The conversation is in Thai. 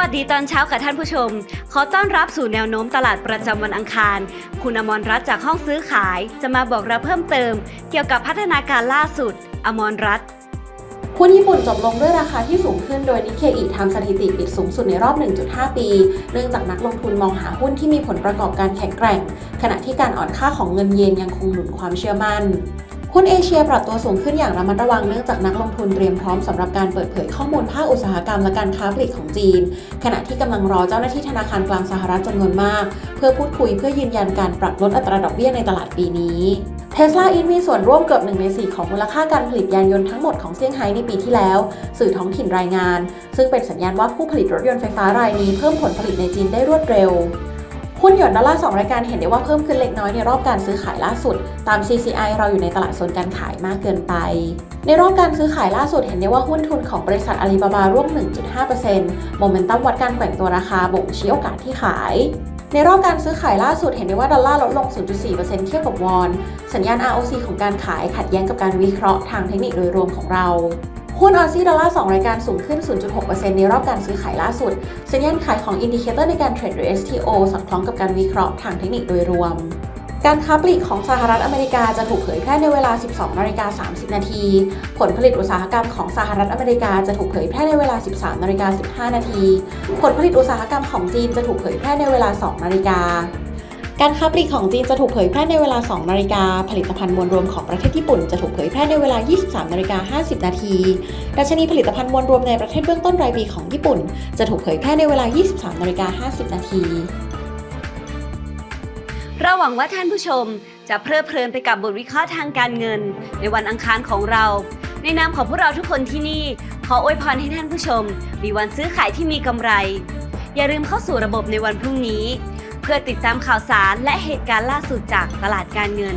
วัสดีตอนเช้ากับท่านผู้ชม ขอต้อนรับสู่แนวโน้มตลาดประจำวันอังคาร คุณอมรรัตน์จากห้องซื้อขาย จะมาบอกเราเพิ่มเติม เกี่ยวกับพัฒนาการล่าสุด อมรรัตน์หุ้นญี่ปุ่นจบลงด้วยราคาที่สูงขึ้นโดยนิเคอีทำสถิติปิดสูงสุดในรอบ 1.5 ปี เนื่องจากนักลงทุนมองหาหุ้นที่มีผลประกอบการแข็งแกร่ง ขณะที่การอ่อนค่าของเงินเยนยังคงหนุนความเชื่อมั่น หุ้นเอเชียปรับตัวสูงขึ้นอย่างระมัดระวังเนื่องจากนักลงทุนเตรียมพร้อมสำหรับการเปิดเผยข้อมูลภาคอุตสาหกรรมและการค้าปลีกของจีน ขณะที่กำลังรอเจ้าหน้าที่ธนาคารกลางสหรัฐจำนวนมาก เพื่อพูดคุยเพื่อยืนยันการปรับลดอัตราดอกเบี้ยในตลาดปีนี้เทสลาอินมีส่วนร่วมเกือบ1ใน 4 ของมูลค่าการผลิตยานยนต์ทั้งหมดของเซี่ยงไฮ้ในปีที่แล้ว สื่อท้องถิ่นรายงาน ซึ่งเป็นสัญญาณว่าผู้ผลิตรถยนต์ไฟฟ้ารายนี้เพิ่มผลผลิตในจีนได้รวดเร็ว หุ้นหยวนดอลลาร์2รายการเห็นได้ว่าเพิ่มขึ้นเล็กน้อยในรอบการซื้อขายล่าสุด ตาม CCI เราอยู่ในตลาดโซนการขายมากเกินไป ในรอบการซื้อขายล่าสุดเห็นได้ว่าหุ้นทุนของบริษัทอาลีบาบาร่วม1.5%โมเมนตัมวัดการแกว่งตัวราคาบ่งชี้โอกาสที่ขายในรอบการซื้อขายล่าสุดเห็นได้ว่าดอลลาร์ลดลง 0.4%เทียบกับวอน สัญญาณ ROC ของการขายขัดแย้งกับการวิเคราะห์ทางเทคนิคโดยรวมของเรา หุ้นออซี่ดอลลาร์2รายการสูงขึ้น 0.6%ในรอบการซื้อขายล่าสุด สัญญาณขายของอินดิเคเตอร์ในการเทรดหรือ STO สอดคล้องกับการวิเคราะห์ทางเทคนิคโดยรวม การค้าปลีกของสหรัฐอเมริกาจะถูกเผยแพร่ในเวลา 12นาฬิกา30 นาที ผลผลิตอุตสาหกรรมของสหรัฐอเมริกาจะถูกเผยแพร่ในเวลา 13นาฬิกา15 นาที ผลผลิตอุตสาหกรรมของจีนจะถูกเผยแพร่ในเวลา 2นาฬิกา การค้าปลีกของจีนจะถูกเผยแพร่ในเวลา 2 นาฬิกา ผลิตภัณฑ์มวลรวมของประเทศญี่ปุ่นจะถูกเผยแพร่ในเวลา 23 นาฬิกา 50 นาทีดัชนีผลิตภัณฑ์มวลรวมในประเทศเบื้องต้นรายปีของญี่ปุ่น จะถูกเผยแพร่ในเวลา 23 นาฬิกา 50 นาที เราหวังว่าท่านผู้ชมจะเพลิดเพลินไปกับบทวิเคราะห์ทางการเงิน ในวันอังคารของเรา ในนามของพวกเราทุกคนที่นี่ ขออวยพรให้ท่านผู้ชม มีวันซื้อขายที่มีกำไร อย่าลืมเข้าสู่ระบบในวันพรุ่งนี้ เพื่อติดตามข่าวสารและเหตุการณ์ล่าสุดจากตลาดการเงิน